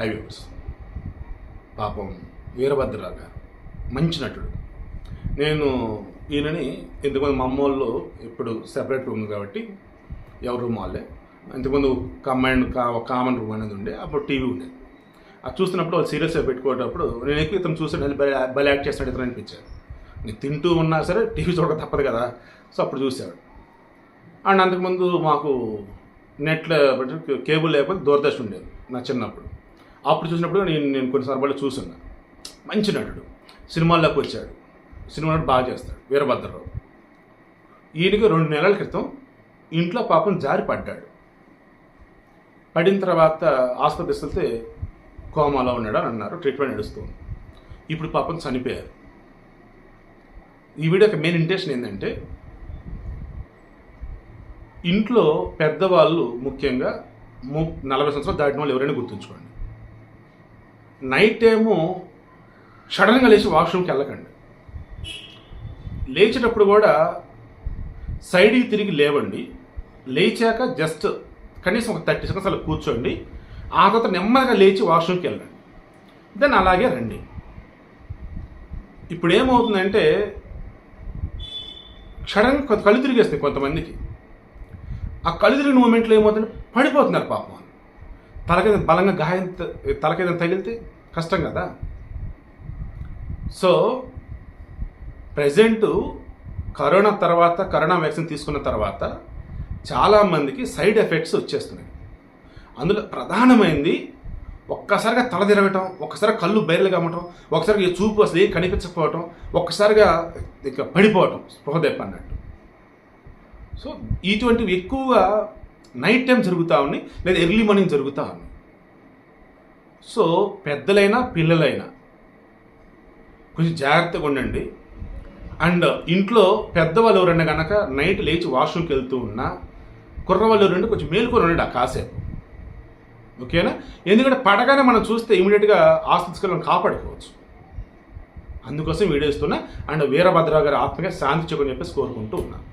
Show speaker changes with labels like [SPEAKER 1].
[SPEAKER 1] Highways పాపం వీరభద్రరావు గారు మంచి నటుడు. నేను ఈయనని ఇంతకుముందు మా అమ్మ వాళ్ళు ఇప్పుడు సెపరేట్ రూమ్ కాబట్టి ఎవరి రూమ్ వాళ్ళే. ఇంతకుముందు కంబైండ్ కా కామన్ రూమ్ అనేది ఉండే అప్పుడు టీవీ ఉండేది అది చూస్తున్నప్పుడు వాళ్ళు సీరియస్గా పెట్టుకునేటప్పుడు నేను ఎక్కువ ఇతను చూసి నేను బలి బలి యాక్ట్ చేసినట్టు ఇతను అనిపించాడు నేను తింటూ ఉన్నా సరే టీవీ చూడక తప్పదు కదా. సో అప్పుడు చూసాడు అండ్ అంతకుముందు మాకు నెట్లో కేబుల్ లేకపోతే దూరదర్శన్ ఉండేది నా చిన్నప్పుడు. అప్పుడు చూసినప్పుడు నేను నేను కొన్ని సందర్భాలు చూసున్నా. మంచి నటుడు. సినిమాల్లోకి వచ్చాడు. సినిమా నటుడు బాగా చేస్తాడు. వీరభద్రరావు. ఈయనకి రెండు నెలల క్రితం ఇంట్లో పాపం జారి పడ్డాడు. పడిన తర్వాత ఆసుపత్రి వెళ్తే కోమాలో ఉన్నాడు అని అన్నారు. ట్రీట్మెంట్ నడుస్తుంది ఇప్పుడు పాపం చనిపోయారు. ఈ వీడియో యొక్క మెయిన్ ఇంటెన్షన్ ఏంటంటే ఇంట్లో పెద్దవాళ్ళు ముఖ్యంగా ము నలభై సంవత్సరాలు దాటిన వాళ్ళు ఎవరైనా గుర్తుంచుకోండి. నైట్ ఏమో సడన్గా లేచి వాష్రూమ్కి వెళ్ళకండి. లేచేటప్పుడు కూడా సైడ్కి తిరిగి లేవండి. లేచాక జస్ట్ కనీసం ఒక థర్టీ సెకండ్స్ అలా కూర్చోండి. ఆ తర్వాత నెమ్మదిగా లేచి వాష్రూమ్కి వెళ్ళండి. దెన్ అలాగే రండి. ఇప్పుడు ఏమవుతుందంటే సడన్గా కొంత కళ్ళు తిరిగేస్తుంది కొంతమందికి. ఆ కళ్ళు తిరిగిన మూమెంట్లో ఏమవుతుందంటే పడిపోతున్నారు పాపం తలకి బలంగా గాయం త- తలకేదైనా తగిలితే కష్టం కదా. సో ప్రజెంట్ కరోనా తర్వాత కరోనా వ్యాక్సిన్ తీసుకున్న తర్వాత చాలామందికి సైడ్ ఎఫెక్ట్స్ వచ్చేస్తున్నాయి. అందులో ప్రధానమైంది ఒక్కసారిగా తల తిరగటం ఒక్కసారి కళ్ళు బయలు కావటం ఒకసారిగా చూపు అసలు ఏం కనిపించకపోవటం ఒక్కసారిగా ఇక పడిపోవటం స్పృహ దెబ్బ అన్నట్టు. సో ఇటువంటివి ఎక్కువగా నైట్ టైం జరుగుతూ ఉన్నాయి లేదా ఎర్లీ మార్నింగ్ జరుగుతూ ఉన్నాయి. సో పెద్దలైనా పిల్లలైనా కొంచెం జాగ్రత్తగా ఉండండి. అండ్ ఇంట్లో పెద్దవాళ్ళు ఎవరైనా కనుక నైట్ లేచి వాష్రూమ్కి వెళ్తూ ఉన్నా కుర్రవాళ్ళు ఎవరంటే కొంచెం మేలుకొని ఉండండి ఆ కాసేపు. ఓకేనా ఎందుకంటే పడగానే మనం చూస్తే ఇమీడియట్గా ఆస్తికరణ కాపాడుకోవచ్చు. అందుకోసం వీడియో ఇస్తున్నా. అండ్ వీరభద్రరావు గారి ఆత్మగా శాంతి చెప్పని చెప్పేసి కోరుకుంటూ ఉన్నాను